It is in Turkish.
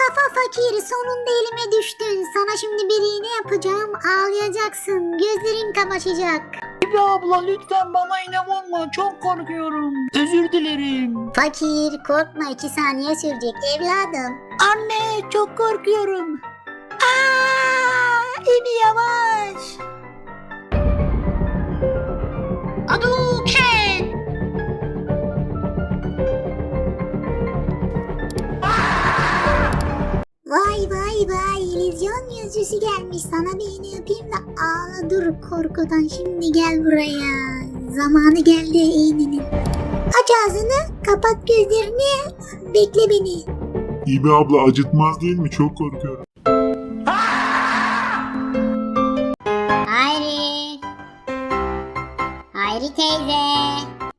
kafa fakiri sonunda elime düştün. Sana şimdi bir iğne yapacağım. Ağlayacaksın. Gözlerin kamaşacak. Ebe abla lütfen bana iğne vurma. Çok korkuyorum. Özür dilerim. Fakir korkma iki saniye sürecek evladım. Anne çok korkuyorum. Aa, Vay vay vay illüzyon yüzücüsü gelmiş. Sana bir iğne yapayım da ağla dur korkudan. Şimdi gel buraya. Zamanı geldi iğnenin. Aç ağzını kapat gözlerini. Bekle beni. İbi abla acıtmaz değil mi? Çok korkuyorum. Hayri. Hayri teyze.